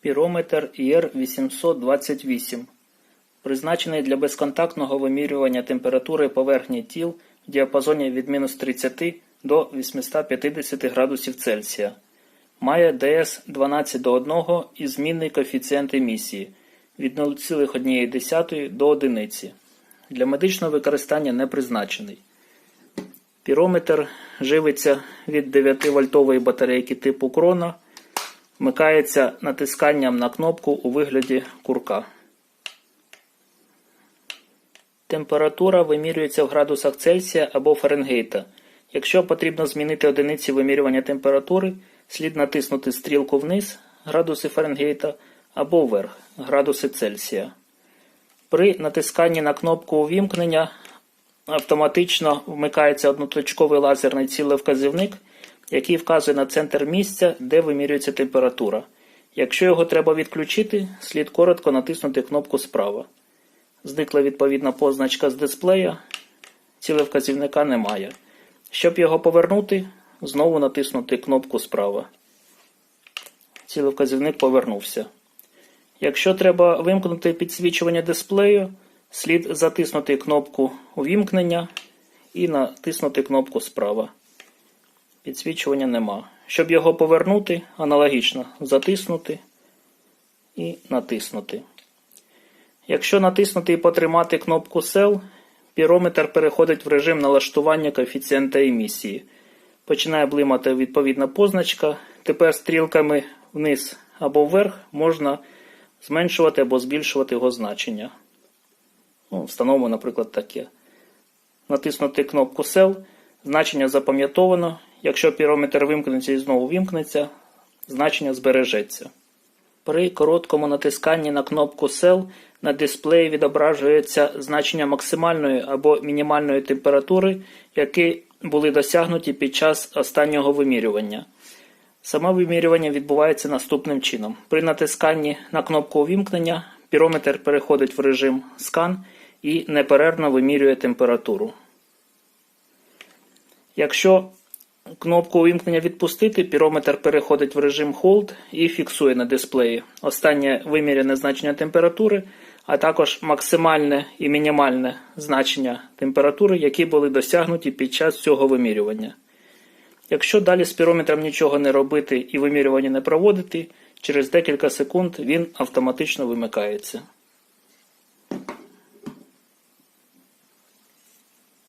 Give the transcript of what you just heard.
Пірометр IR828 призначений для безконтактного вимірювання температури поверхні тіл в діапазоні від мінус 30 до 850 градусів Цельсія. Має ДС 12 до 1 і змінний коефіцієнт емісії від 0,1 до 1. Для медичного використання не призначений. Пірометр живиться від 9-вольтової батарейки типу крона, вмикається натисканням на кнопку у вигляді курка. Температура вимірюється в градусах Цельсія або Фаренгейта. Якщо потрібно змінити одиниці вимірювання температури, слід натиснути стрілку вниз градуси Фаренгейта або вверх градуси Цельсія. При натисканні на кнопку увімкнення автоматично вмикається одноточковий лазерний цілевказівник, який вказує на центр місця, де вимірюється температура. Якщо його треба відключити, слід коротко натиснути кнопку справа. Зникла відповідна позначка з дисплея, цілевказівника немає. Щоб його повернути, знову натиснути кнопку справа. Цілевказівник повернувся. Якщо треба вимкнути підсвічування дисплею, слід затиснути кнопку увімкнення і натиснути кнопку справа. Підсвічування нема. Щоб його повернути, аналогічно затиснути і натиснути. Якщо натиснути і потримати кнопку Cell, пірометр переходить в режим налаштування коефіцієнта емісії. Починає блимати відповідна позначка. Тепер стрілками вниз або вверх можна зменшувати або збільшувати його значення. Ну, Встановимо, наприклад, таке. Натиснути кнопку Cell, значення запам'ятовано. Якщо пірометр вимкнеться і знову вимкнеться, значення збережеться. При короткому натисканні на кнопку Cell на дисплеї відображується значення максимальної або мінімальної температури, які були досягнуті під час останнього вимірювання. Саме вимірювання відбувається наступним чином. При натисканні на кнопку увімкнення пірометр переходить в режим скан і неперервно вимірює температуру. Якщо кнопку увімкнення відпустити, пірометр переходить в режим Hold і фіксує на дисплеї останнє вимірене значення температури, а також максимальне і мінімальне значення температури, які були досягнуті під час цього вимірювання. Якщо далі з пірометром нічого не робити і вимірювання не проводити, через декілька секунд він автоматично вимикається.